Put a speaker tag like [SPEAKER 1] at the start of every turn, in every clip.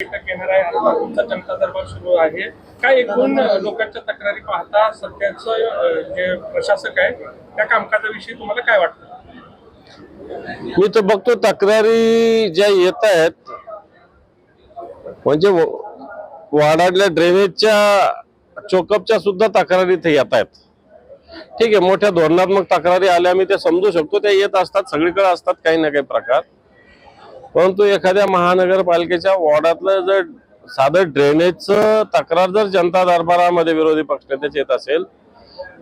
[SPEAKER 1] बैठक येणार आहे आता तुमचा जनता दरबार सुरू आहे. काय एकूण लोकांच्या तक्रारी पाहता सध्याचं जे प्रशासक आहे त्या कामकाजाविषयी तुम्हाला काय वाटतं?
[SPEAKER 2] मी तर बघतो तक्रारी ज्या येत आहेत म्हणजे वाडाडल्या ड्रेनेजच्या चोकअपच्या सुद्धा तक्रारी इथे येत आहेत. ठीक आहे मोठ्या धोरणात्मक तक्रारी आल्या मी ते समजू शकतो. त्या येत असतात सगळीकडे असतात काही ना काही प्रकार. परंतु एखाद्या महानगरपालिकेच्या वॉर्डातलं जर साधं ड्रेनेजचं तक्रार जर जनता दरबारामध्ये विरोधी पक्षनेत्याची येत असेल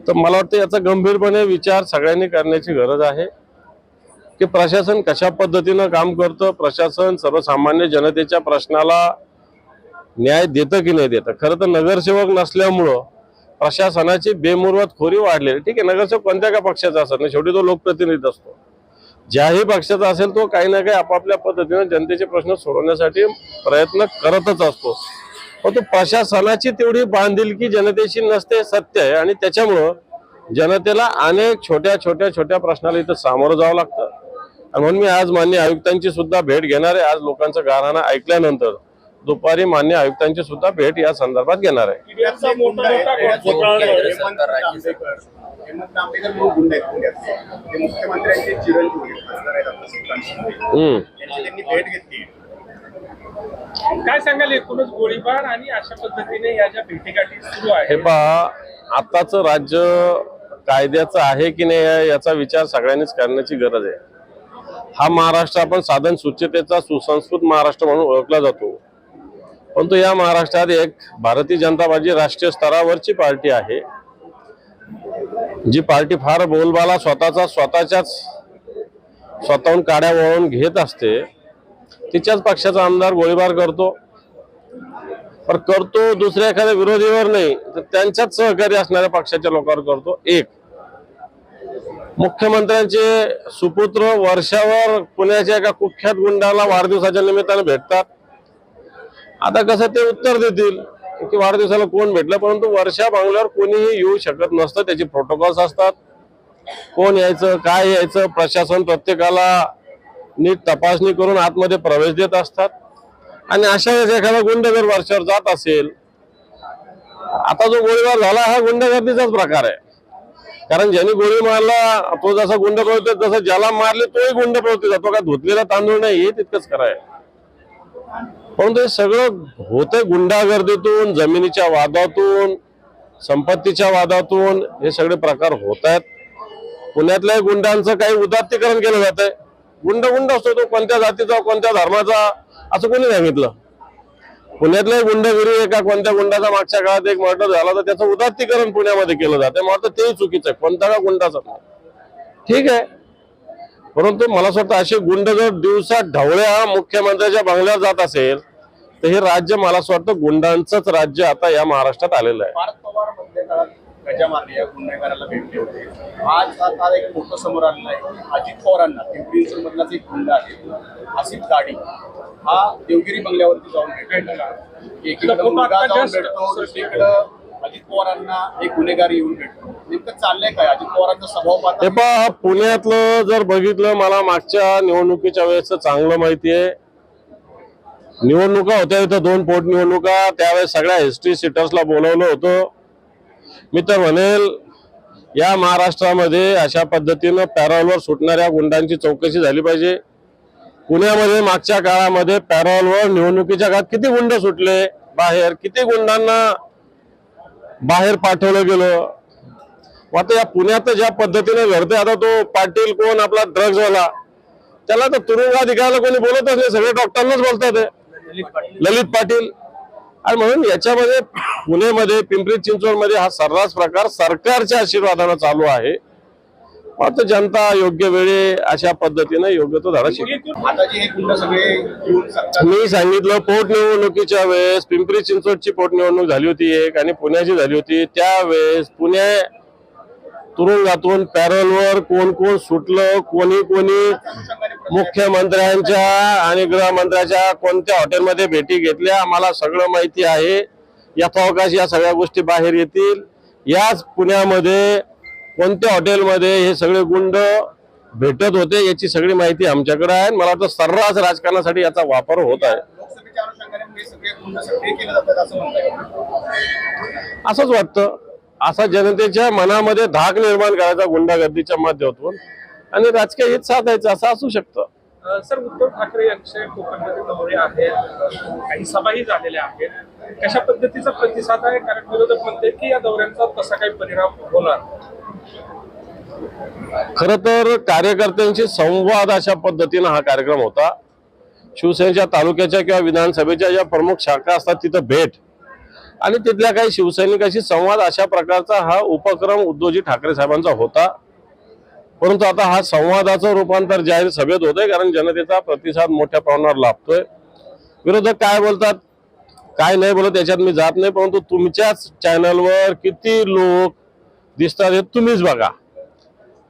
[SPEAKER 2] तर मला वाटतं याचा गंभीरपणे विचार सगळ्यांनी करण्याची गरज आहे की प्रशासन कशा पद्धतीनं काम करतं प्रशासन सर्वसामान्य जनतेच्या प्रश्नाला न्याय देतं की नाही देतं? खरं तर नगरसेवक नसल्यामुळं प्रशासनाची बेमुरवत खोरी वाढलेली. ठीक आहे नगरसेवक कोणत्या का पक्षाचा असत नाही शेवटी तो लोकप्रतिनिधी असतो. ज्याही पक्षाचा असेल तो काही ना काही आपापल्या पद्धतीनं जनतेचे प्रश्न सोडवण्यासाठी प्रयत्न करतच असतो. पण तो प्रशासनाची तेवढी बांधिलकी जनतेशी नसते सत्य आहे. आणि त्याच्यामुळं जनतेला अनेक छोट्या छोट्या छोट्या प्रश्नाला इथं सामोरं जावं लागतं. आणि म्हणून मी आज मान्य आयुक्तांची सुद्धा भेट घेणार आहे. आज लोकांचं गाराणा ऐकल्यानंतर दुपारी मान्य आयुक्तांची सुद्धा भेट या संदर्भात घेणार आहे.
[SPEAKER 1] मीडियाचा मोठा मोठा घोटाळा
[SPEAKER 3] हेमंत जांभेकर हेमंत जांभेकर म्हणून गुंड आहेत पुण्यातले ते मुख्यमंत्र्यांचे चिरंजीव आहेत. खासदार आहेत आपले श्रीकांत शिंदे.
[SPEAKER 2] हम्म.
[SPEAKER 3] यांची त्यांनी भेट घेतली.
[SPEAKER 1] काय सांगाल एकूणच गोळीबार आणि अशा पद्धतीने या ज्या भेटीगाठी सुरू
[SPEAKER 2] हे
[SPEAKER 1] आहे
[SPEAKER 2] पहा आताचं राज्य कायद्याचं आहे की नाही याचा विचार सगळ्यांनीच करण्याची गरज आहे. हा महाराष्ट्र आपण साधन सुचितेचा सुसंस्कृत महाराष्ट्र म्हणून ओळखला जातो. परंतु या महाराष्ट्रात एक भारतीय जनता पार्टी राष्ट्रीय स्तरावरची पार्टी आहे. जी पार्टी फार बोलबाला स्वतःचा स्वतःच्याच स्वतःहून काड्या वळून घेत असते तिच्याच पक्षाचा आमदार गोळीबार करतो. पण करतो दुसऱ्या एखाद्या विरोधीवर नाही तर त्यांच्याच सहकारी असणाऱ्या पक्षाच्या लोकांवर करतो. एक मुख्यमंत्र्यांचे सुपुत्र वर्षावर पुण्याच्या एका कुख्यात गुंडाला वाढदिवसाच्या निमित्ताने भेटतात. आता कसं ते उत्तर देतील? की वाढदिवसाला कोण भेटलं परंतु वर्षा बांगल्यावर कोणीही येऊ शकत नसतं. त्याचे प्रोटोकॉल्स असतात. कोण यायचं काय यायचं प्रशासन प्रत्येकाला नीट तपासणी करून आतमध्ये प्रवेश देत असतात. आणि अशा वेळेस एखादा गुंड जर वर्षावर जात असेल आता जो गोळीबार झाला हा गुंडगर्दीचाच प्रकार आहे. कारण ज्यांनी गोळी मारला तो जसा गुंड प्रवृत्ती जसं ज्याला मारले तोही गुंड प्रवृत्ती जातो का धुतलेला तांदूळ नाही हे तितकंच कराय परंतु हे सगळं होतंय गुंडागर्दीतून जमिनीच्या वादातून संपत्तीच्या वादातून हे सगळे प्रकार होत आहेत पुण्यातल्या गुंडांचं काही उदात्तीकरण केलं जात आहे गुंड गुंड असतो तो कोणत्या जातीचा कोणत्या धर्माचा असं कोणी सांगितलं. पुण्यातल्या गुंडगिरी एका कोणत्या गुंडाचा मागच्या काळात एक मर्डर झाला तर त्याचं उदात्तीकरण पुण्यामध्ये केलं जातं मला वाटतं तेही चुकीचं आहे. कोणत्या का गुंडाचं? ठीक आहे. परंतु मला असं वाटतं असे गुंड जर दिवसा ढवळ्या मुख्यमंत्र्याच्या बंगल्यावर जात असेल तर हे राज्य मला असं वाटतं गुंडांचंच राज्य आता या महाराष्ट्रात आलेलं आहे.
[SPEAKER 3] पार्थ पवार मधल्या काळात गजा मारली या गुन्हेगाराला भेटले होते. आज आता एक फोटो समोर आलेला आहे. अजित पवारांना पिंपरी चिंचवड मधलाच एक गुंड आहे आसिफ गाडी. हा देवगिरी बंगल्यावरती जाऊन भेटला एकीकडे मुलगा जाऊन भेटतो दुसरीकडं अजित पवारांना एक गुन्हेगार येऊन भेटतो. नेमकं चाललंय काय? अजित पवारांचा स्वभाव
[SPEAKER 2] हे पहा पुण्यातलं जर बघितलं मला मागच्या निवडणुकीच्या वेळेस चांगलं माहिती आहे. निवडणुका होत्या इथं दोन पोट निवडणुका त्यावेळेस सगळ्या हिस्ट्री सिटर्सला बोलवलं होतं. मी तर म्हणेल या महाराष्ट्रामध्ये अशा पद्धतीनं पॅरोलवर सुटणाऱ्या गुंडांची चौकशी झाली पाहिजे. पुण्यामध्ये मागच्या काळामध्ये पॅरोलवर निवडणुकीच्या काळात किती गुंड सुटले? बाहेर किती गुंडांना बाहेर पाठवलं गेलं? आता या पुण्यात ज्या पद्धतीने घडते आता तो पाटील कोण आपला ड्रग्ज वाला. त्याला तर तुरुंगाधिकाऱ्याला कोणी बोलतच नाही सगळे डॉक्टरांनाच बोलतात. ललित पाटील. आणि म्हणून याच्यामध्ये पुणेमध्ये पिंपरी चिंचवडमध्ये हा सर्रास प्रकार सरकारच्या आशीर्वादानं चालू आहे. आता जनता योग्य वेळी अशा पद्धतीने योग्य तो धडा शिकते मी सांगितलं पोटनिवडणुकीच्या वेळेस पिंपरी चिंचवडची पोटनिवडणूक झाली होती एक आणि पुण्याची झाली होती. त्यावेळेस पुणे तुरुंगातून पॅरोलवर कोण कोण सुटलं कोणी कोणी मुख्यमंत्र्यांच्या आणि गृहमंत्र्याच्या कोणत्या हॉटेलमध्ये भेटी घेतल्या आम्हाला सगळं माहिती आहे. यथावकाश या सगळ्या गोष्टी बाहेर येतील. याच पुण्यामध्ये कोणत्या हॉटेलमध्ये हे सगळे गुंड भेटत होते याची सगळी माहिती आमच्याकडे आहे. मला वाटतं सर्रास राजकारणासाठी याचा वापर होत आहे. असंच वाटतं. असा जनतेच्या मनामध्ये धाक निर्माण करायचा गुंडागर्दीच्या माध्यमातून आणि राजकीय हित साधायचं असं असू शकतं.
[SPEAKER 1] सर उद्धव ठाकरे यांचे कोकणमध्ये दौरे आहेत काही सभाही झालेल्या आहेत. कशा पद्धतीचा प्रतिसाद आहे? कारण विरोधक म्हणते की या दौऱ्यांचा तसा काही परिणाम होणार
[SPEAKER 2] खर तर कार्यकर्त्यांशी संवाद अशा पद्धतीनं हा कार्यक्रम होता. शिवसेनेच्या तालुक्याच्या किंवा विधानसभेच्या ज्या प्रमुख शाखा असतात तिथं भेट. आणि तिथल्या काही शिवसैनिकांशी संवाद अशा प्रकारचा हा उपक्रम उद्धवजी ठाकरे साहेबांचा होता. परंतु आता हा संवादाचं रूपांतर जाहीर सभेत होतंय कारण जनतेचा प्रतिसाद मोठ्या प्रमाणावर लाभतोय. विरोधक काय बोलतात काय नाही बोलत याच्यात मी जात नाही परंतु तुमच्याच चॅनलवर किती लोक दिसतात हे तुम्हीच बघा.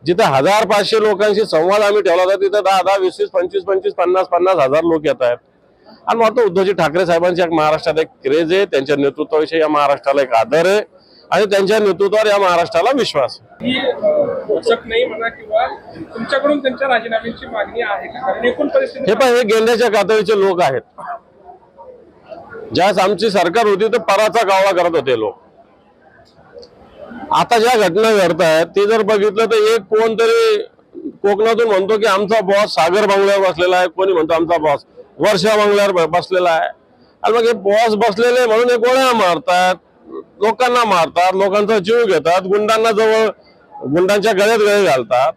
[SPEAKER 2] जिथे हजार पाचशे लोकांशी संवाद आम्ही ठेवला होता तिथे दहा दहा वीस वीस पंचवीस पंचवीस पन्नास पन्नास हजार लोक येत आहेत. आणि मला वाटतं उद्धवजी ठाकरे साहेबांची एक महाराष्ट्रात एक क्रेज आहे त्यांच्या नेतृत्वाविषयी या महाराष्ट्राला एक आदर आहे आणि त्यांच्या नेतृत्वावर या महाराष्ट्राला विश्वास
[SPEAKER 1] ही तुमच्याकडून त्यांच्या राजीनाम्याची मागणी आहे
[SPEAKER 2] हे पण हे गेंड्याच्या कातळीचे लोक आहेत. ज्यावेळेस आमची सरकार होती तर पराचा कावळा करत होते लोक. आता ज्या घटना घडत आहेत ते जर बघितलं तर एक कोणतरी कोकणातून म्हणतो की आमचा बॉस सागर बंगल्यावर बसलेला आहे कोणी म्हणतो आमचा बॉस वर्षा बंगल्यावर बसलेला आहे. आणि मग हे बॉस बसलेले म्हणून हे गोळ्या मारतात. लोकांना मारतात. लोकांचा जीव घेतात. गुंडांना जवळ गुंडांच्या गळ्यात गळे घालतात.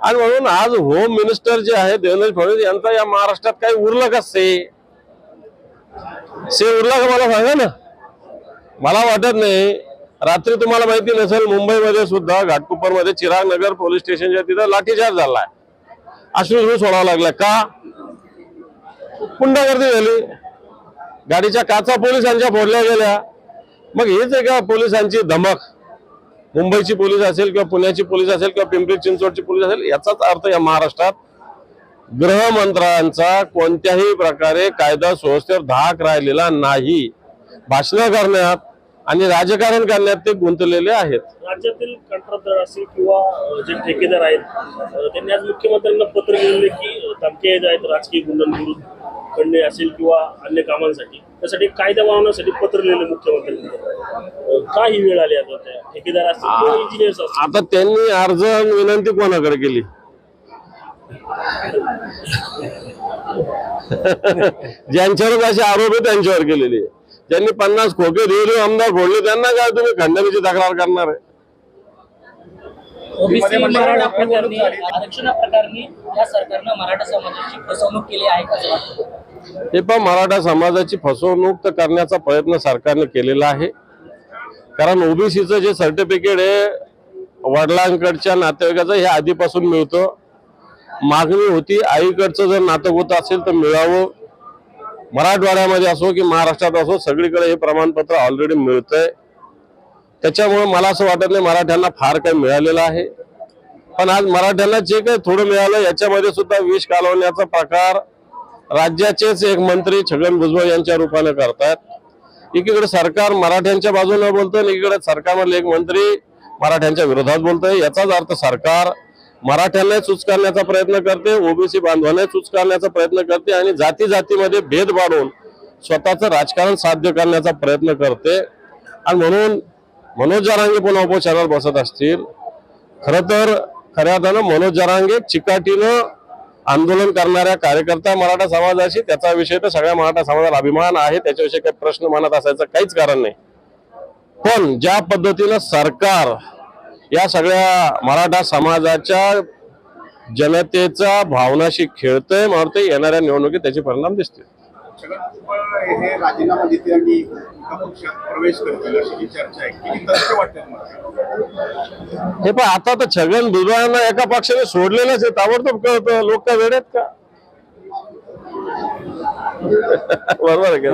[SPEAKER 2] आणि म्हणून आज होम मिनिस्टर जे आहे देवेंद्र फडणवीस यांचा या महाराष्ट्रात काही उरलं का से? से उरला का मला सांगा ना? मला वाटत नाही. रात्री तुम्हाला माहिती नसेल मुंबईमध्ये सुद्धा घाटकोपरमध्ये चिराग नगर पोलीस स्टेशनच्या तिथं लाठीचार्ज झालाय. अश्रू सोडावा लागला का? गुंडागर्दी झाली. गाडीच्या काचा पोलिसांच्या फोडल्या गेल्या. मग हेच आहे का पोलिसांची धमक? मुंबईची पोलीस असेल किंवा पुण्याची पोलीस असेल किंवा पिंपरी चिंचवडची पोलीस असेल याचाच अर्थ या महाराष्ट्रात गृहमंत्र्यांचा कोणत्याही प्रकारे कायदा सुव्यवस्थेवर धाक राहिलेला नाही. भाषणं करण्यात आणि राजकारण करण्यात ते गुंतलेले आहेत.
[SPEAKER 4] राज्यातील कंत्राटदार असेल किंवा जे ठेकेदार आहेत त्यांनी आज मुख्यमंत्र्यांना पत्र लिहिले की अ, आहेत राजकीय गुंडांविरुद्ध. खंडे असेल किंवा अन्य कामांसाठी त्यासाठी कायदा बनवण्यासाठी पत्र लिहिले मुख्यमंत्र्यांनी का ही वेळ आली आता त्या ठेकेदार असतील किंवा इंजिनियर्स असतील.
[SPEAKER 2] आता त्यांनी अर्ज आणि विनंती कोणाकडे केली? ज्यांच्यावर असे आरोप आहे त्यांच्यावर केलेली. आहे ज्यांनी पन्नास खोके देऊन आमदार फोडले त्यांना काय तुम्ही खंडणीची तक्रार करणार आहे?
[SPEAKER 5] ओबीसी
[SPEAKER 3] म्हणजे
[SPEAKER 5] मराठा प्रकरणी. आरक्षणा प्रकरणी या सरकारनं मराठा समाजाची फसवणूक केली आहे का? असं वाटतं
[SPEAKER 2] हे पण मराठा समाजाची फसवणूक तर करण्याचा प्रयत्न सरकारने केलेला आहे. कारण ओबीसीचं जे सर्टिफिकेट आहे वडिलांकडच्या नातेवाईकाचं हे आधीपासून मिळतं. मागणी होती आईकडचं जर नातं होत असेल तर मिळावं. मराठवाड्यामध्ये असो की महाराष्ट्रात असो सगळीकडे हे प्रमाणपत्र ऑलरेडी मिळतंय. त्याच्यामुळे मला असं वाटत नाही मराठ्यांना फार काही मिळालेलं आहे. पण आज मराठ्यांना जे काही थोडं मिळालं याच्यामध्ये सुद्धा विष कालवण्याचा प्रकार राज्याचेच एक मंत्री छगन भुजबळ यांच्या रूपाने करतात. एकीकडे सरकार मराठ्यांच्या बाजूने बोलतं आणि एकीकडे सरकारमधले एक मंत्री मराठ्यांच्या विरोधात बोलतोय. याचाच अर्थ सरकार मराठ्यांना चुचकारण्याचा प्रयत्न करते ओबीसी बांधवांनाही चुचकारण्याचा प्रयत्न करते आणि जाती जातीमध्ये भेद पाडून स्वतःचं राजकारण साध्य करण्याचा प्रयत्न करते. आणि म्हणून मनोज जारांगे पुन्हा उपचारावर बसत असतील. खरं तर खऱ्या अर्थानं मनोज जारांगे चिकाटीनं आंदोलन करणाऱ्या कार्यकर्ता मराठा समाजाशी त्याचा विषय तर सगळ्या मराठा समाजाला अभिमान आहे त्याच्याविषयी काही प्रश्न मनात असायचं काहीच कारण नाही. पण ज्या पद्धतीनं सरकार या सगळ्या मराठा समाजाच्या जनतेचा भावनाशी खेळतंय मला येणाऱ्या निवडणुकीत त्याचे परिणाम दिसतील.
[SPEAKER 3] हे राजीनामा देतील आणि एका पक्षात प्रवेश करतील अशी चर्चा आहे किती वाटते
[SPEAKER 2] हे पण आता तर छगन भुजबळांना एका पक्षाने सोडलेलंच आहे. ताबडतोब कळतं लोक काय वेळेत का? बरोबर आहे का?